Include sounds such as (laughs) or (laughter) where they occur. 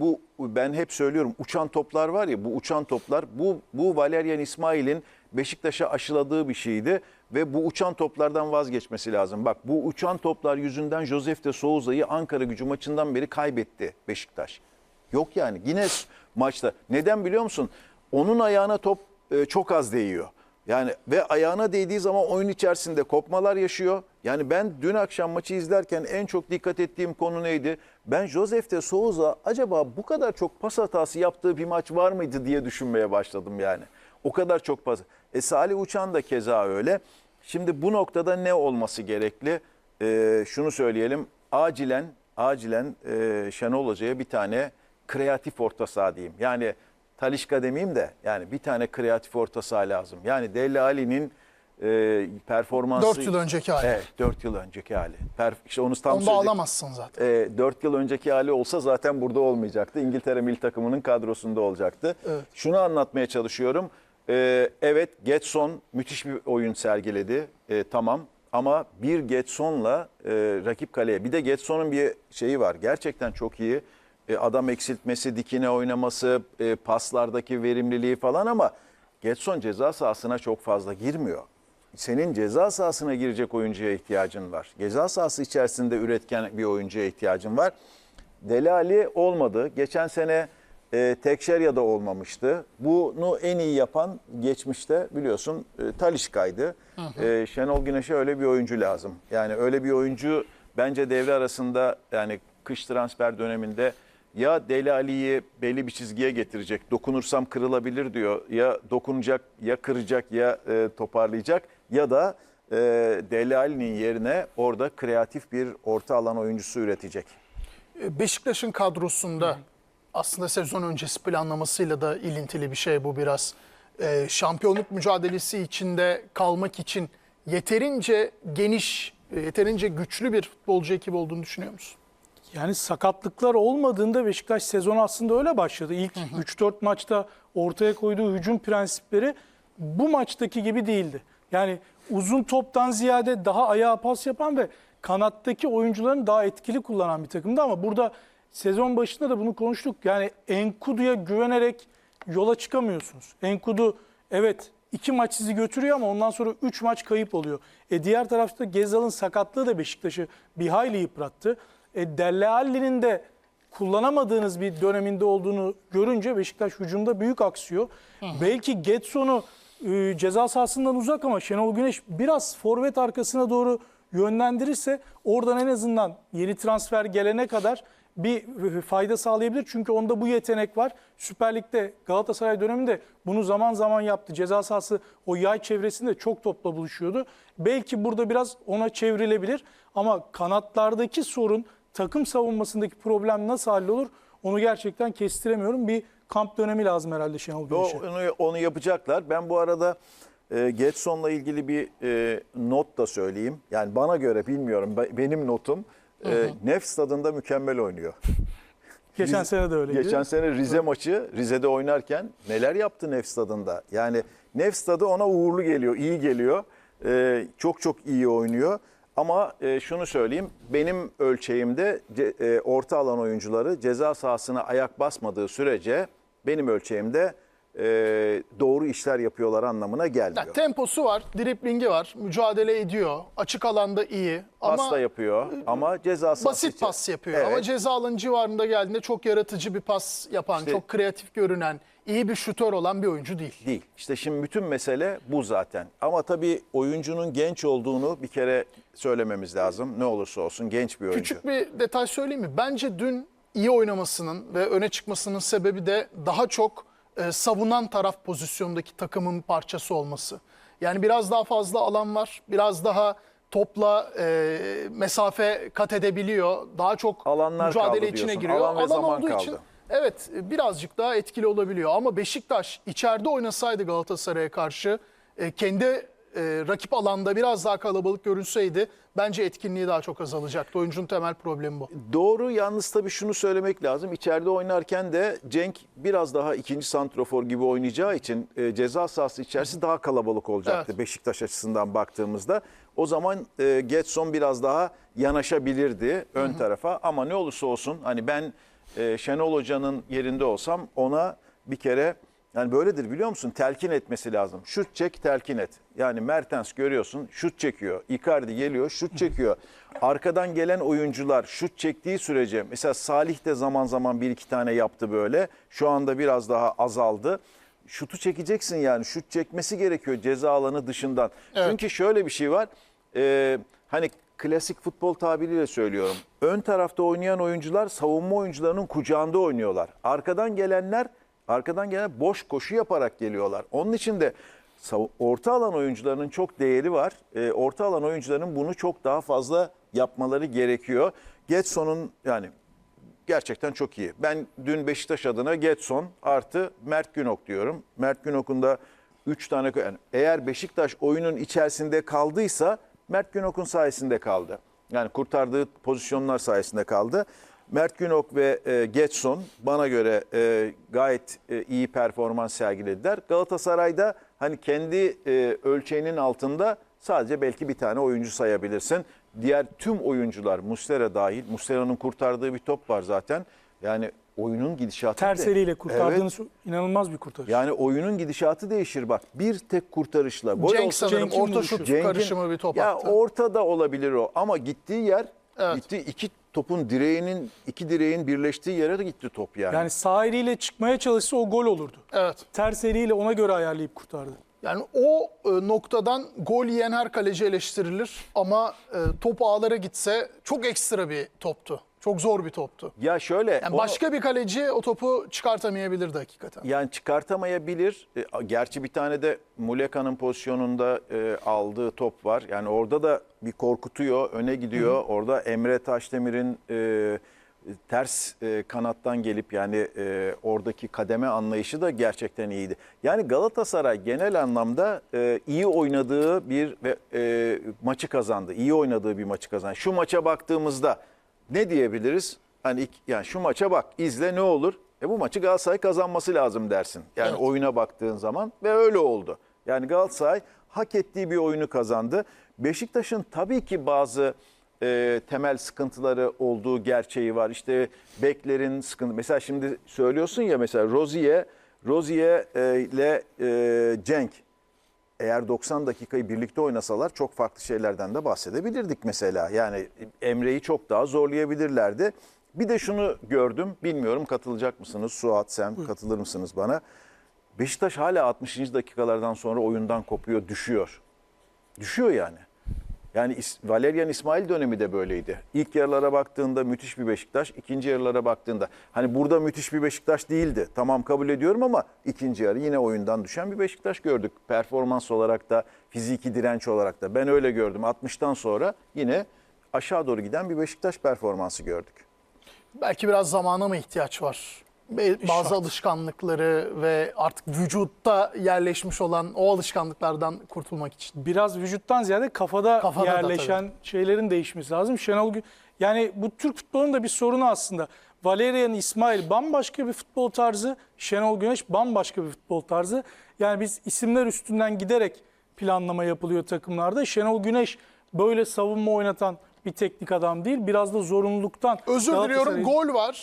bu ben hep söylüyorum uçan toplar var ya bu uçan toplar bu bu Valerian İsmail'in Beşiktaş'a aşıladığı bir şeydi ve bu uçan toplardan vazgeçmesi lazım. Bak bu uçan toplar yüzünden Josef de Souza'yı Ankara gücü maçından beri kaybetti Beşiktaş. Yok yani yine maçta. Neden biliyor musun? Onun ayağına top e, çok az değiyor. Yani ve ayağına değdiği zaman oyun içerisinde kopmalar yaşıyor. Yani ben dün akşam maçı izlerken en çok dikkat ettiğim konu neydi? Ben Josef de Souza acaba bu kadar çok pas hatası yaptığı bir maç var mıydı diye düşünmeye başladım yani. O kadar çok pas. E Salih Uçan da keza öyle. Şimdi bu noktada ne olması gerekli? E, şunu söyleyelim. Acilen acilen e, Şenol Hoca'ya bir tane kreatif orta saha diyeyim. Yani Talişka demeyeyim de yani bir tane kreatif orta saha lazım. Yani Deli Ali'nin e, performansı... 4 yıl önceki hali. Evet 4 yıl önceki hali. Per, işte onu tam Onu da alamazsın zaten. e, 4 yıl önceki hali olsa zaten burada olmayacaktı. İngiltere milli takımının kadrosunda olacaktı. Evet. Şunu anlatmaya çalışıyorum. E, evet Getson müthiş bir oyun sergiledi. E, tamam ama bir Getson'la e, rakip kaleye. Bir de Getson'un bir şeyi var. Gerçekten çok iyi. E, adam eksiltmesi, dikine oynaması, e, paslardaki verimliliği falan ama Getson ceza sahasına çok fazla girmiyor senin ceza sahasına girecek oyuncuya ihtiyacın var. Ceza sahası içerisinde üretken bir oyuncuya ihtiyacın var. Delali olmadı. Geçen sene e, Tekşerya'da olmamıştı. Bunu en iyi yapan geçmişte biliyorsun e, Talişka'ydı. E, Şenol Güneş'e öyle bir oyuncu lazım. Yani öyle bir oyuncu bence devre arasında yani kış transfer döneminde ya Deli Ali'yi belli bir çizgiye getirecek. Dokunursam kırılabilir diyor. Ya dokunacak, ya kıracak, ya e, toparlayacak. Ya da e, Deli Ali'nin yerine orada kreatif bir orta alan oyuncusu üretecek. E, Beşiktaş'ın kadrosunda aslında sezon öncesi planlamasıyla da ilintili bir şey bu biraz. E, şampiyonluk mücadelesi içinde kalmak için yeterince geniş, e, yeterince güçlü bir futbolcu ekibi olduğunu düşünüyor musun? Yani sakatlıklar olmadığında Beşiktaş sezonu aslında öyle başladı. İlk 3-4 maçta ortaya koyduğu hücum prensipleri bu maçtaki gibi değildi. Yani uzun toptan ziyade daha ayağa pas yapan ve kanattaki oyuncuların daha etkili kullanan bir takımdı ama burada sezon başında da bunu konuştuk. Yani Enkudu'ya güvenerek yola çıkamıyorsunuz. Enkudu evet iki maç sizi götürüyor ama ondan sonra üç maç kayıp oluyor. E diğer tarafta Gezal'ın sakatlığı da Beşiktaş'ı bir hayli yıprattı. E Delle Alli'nin de kullanamadığınız bir döneminde olduğunu görünce Beşiktaş hücumda büyük aksıyor. Belki Getson'u e, ceza sahasından uzak ama Şenol Güneş biraz forvet arkasına doğru yönlendirirse oradan en azından yeni transfer gelene kadar bir e, fayda sağlayabilir. Çünkü onda bu yetenek var. Süper Lig'de Galatasaray döneminde bunu zaman zaman yaptı. Ceza sahası o yay çevresinde çok topla buluşuyordu. Belki burada biraz ona çevrilebilir. Ama kanatlardaki sorun takım savunmasındaki problem nasıl hallolur onu gerçekten kestiremiyorum. Bir kamp dönemi lazım herhalde Şenol O, Güneş'e. onu, onu yapacaklar. Ben bu arada e, Getson'la ilgili bir e, not da söyleyeyim. Yani bana göre bilmiyorum. be- Benim notum e, Nef stadında mükemmel oynuyor. (laughs) Geçen Rize- sene de öyleydi. Geçen sene Rize maçı Rize'de oynarken neler yaptı Nef stadında? Yani Nef stadı ona uğurlu geliyor, iyi geliyor. Ee, çok çok iyi oynuyor. Ama e, şunu söyleyeyim, benim ölçeğimde ce- e, orta alan oyuncuları ceza sahasına ayak basmadığı sürece benim ölçeğimde e, doğru işler yapıyorlar anlamına gelmiyor. Yani temposu var, driblingi var, mücadele ediyor, açık alanda iyi. Pas Ama da yapıyor ama ceza sahası basit pas yapıyor. Evet. Ama ceza alanı civarında geldiğinde çok yaratıcı bir pas yapan, İşte- çok kreatif görünen, iyi bir şutör olan bir oyuncu değil. Değil. İşte şimdi bütün mesele bu zaten. Ama tabii oyuncunun genç olduğunu bir kere söylememiz lazım. Ne olursa olsun genç bir oyuncu. Küçük bir detay söyleyeyim mi? Bence dün iyi oynamasının ve öne çıkmasının sebebi de daha çok e, savunan taraf pozisyondaki takımın parçası olması. Yani biraz daha fazla alan var, biraz daha topla e, mesafe kat edebiliyor. Daha çok Alanlar mücadele kaldı içine diyorsun. giriyor. Alan ve zaman olduğu kaldı. için evet e, birazcık daha etkili olabiliyor. Ama Beşiktaş içeride oynasaydı Galatasaray'a karşı e, kendi e, rakip alanda biraz daha kalabalık görünseydi bence etkinliği daha çok azalacaktı. Oyuncunun temel problemi bu. Doğru yalnız tabii şunu söylemek lazım. İçeride oynarken de Cenk biraz daha ikinci santrofor gibi oynayacağı için e, ceza sahası içerisi daha kalabalık olacaktı Evet. Beşiktaş açısından baktığımızda. O zaman e, Getson biraz daha yanaşabilirdi ön tarafa ama ne olursa olsun hani ben e, Şenol Hoca'nın yerinde olsam ona bir kere yani böyledir biliyor musun? Telkin etmesi lazım. Şut çek, telkin et. Yani Mertens görüyorsun şut çekiyor. Icardi geliyor şut çekiyor. Arkadan gelen oyuncular şut çektiği sürece mesela Salih de zaman zaman bir iki tane yaptı böyle. Şu anda biraz daha azaldı. Şutu çekeceksin yani. Şut çekmesi gerekiyor ceza alanı dışından. Evet. Çünkü şöyle bir şey var. Ee, hani klasik futbol tabiriyle söylüyorum. Ön tarafta oynayan oyuncular savunma oyuncularının kucağında oynuyorlar. Arkadan gelenler arkadan gelen boş koşu yaparak geliyorlar. Onun için de orta alan oyuncularının çok değeri var. Ee, orta alan oyuncuların bunu çok daha fazla yapmaları gerekiyor. Getson'un yani gerçekten çok iyi. Ben dün Beşiktaş adına Getson artı Mert Günok diyorum. Mert Günok'un da 3 tane yani eğer Beşiktaş oyunun içerisinde kaldıysa Mert Günok'un sayesinde kaldı. Yani kurtardığı pozisyonlar sayesinde kaldı. Mert Günok ve e, Getson bana göre e, gayet e, iyi performans sergilediler. Galatasaray'da hani kendi e, ölçeğinin altında sadece belki bir tane oyuncu sayabilirsin. Diğer tüm oyuncular Muslera dahil, Muslera'nın kurtardığı bir top var zaten. Yani oyunun gidişatı Ters de- eliyle kurtardığını Evet. inanılmaz bir kurtarış. Yani oyunun gidişatı değişir bak. Bir tek kurtarışla. Gol Cenk olsa- sanırım orta şut Cenk'in- karışımı bir top ya attı. ortada olabilir o ama gittiği yer Evet. gitti iki topun direğinin iki direğin birleştiği yere de gitti top yani. Yani sağ eliyle çıkmaya çalışsa o gol olurdu. Evet. Ters eliyle ona göre ayarlayıp kurtardı. Yani o e, noktadan gol yiyen her kaleci eleştirilir ama e, top ağlara gitse çok ekstra bir toptu. Çok zor bir toptu. ya şöyle Yani onu- başka bir kaleci o topu çıkartamayabilirdi hakikaten. Yani çıkartamayabilir. E, Gerçi bir tane de Muleka'nın pozisyonunda e, aldığı top var. Yani orada da bir korkutuyor, öne gidiyor. Orada Emre Taşdemir'in e, ters e, kanattan gelip yani e, oradaki kademe anlayışı da gerçekten iyiydi. Yani Galatasaray genel anlamda e, iyi oynadığı bir ve e, maçı kazandı. İyi oynadığı bir maçı kazandı. Şu maça baktığımızda ne diyebiliriz? Hani ilk- yani şu maça bak, izle ne olur? E bu maçı Galatasaray kazanması lazım dersin. Yani Evet. oyuna baktığın zaman ve öyle oldu. Yani Galatasaray hak ettiği bir oyunu kazandı. Beşiktaş'ın tabii ki bazı e, temel sıkıntıları olduğu gerçeği var. İşte beklerin sıkıntı. Mesela şimdi söylüyorsun ya mesela Rozier, Rozier e, ile e, Cenk eğer 90 dakikayı birlikte oynasalar çok farklı şeylerden de bahsedebilirdik mesela. Yani Emre'yi çok daha zorlayabilirlerdi. Bir de şunu gördüm, bilmiyorum katılacak mısınız? Suat sen katılır mısınız bana? Beşiktaş hala 60. dakikalardan sonra oyundan kopuyor, düşüyor. Düşüyor yani. Yani Valerian İsmail dönemi de böyleydi. İlk yarılara baktığında müthiş bir Beşiktaş, ikinci yarılara baktığında hani burada müthiş bir Beşiktaş değildi. Tamam kabul ediyorum ama ikinci yarı yine oyundan düşen bir Beşiktaş gördük. Performans olarak da, fiziki direnç olarak da. Ben öyle gördüm. 60'tan sonra yine aşağı doğru giden bir Beşiktaş performansı gördük. Belki biraz zamana mı ihtiyaç var? Bazı Şart. alışkanlıkları ve artık vücutta yerleşmiş olan o alışkanlıklardan kurtulmak için. Biraz vücuttan ziyade kafada, Kafada da yerleşen şeylerin değişmesi lazım. Şenol Gü- yani bu Türk futbolunun da bir sorunu aslında. Valerian İsmail bambaşka bir futbol tarzı, Şenol Güneş bambaşka bir futbol tarzı. Yani biz isimler üstünden giderek planlama yapılıyor takımlarda. Şenol Güneş böyle savunma oynatan bir teknik adam değil. Biraz da zorunluluktan. Özür diliyorum gol var.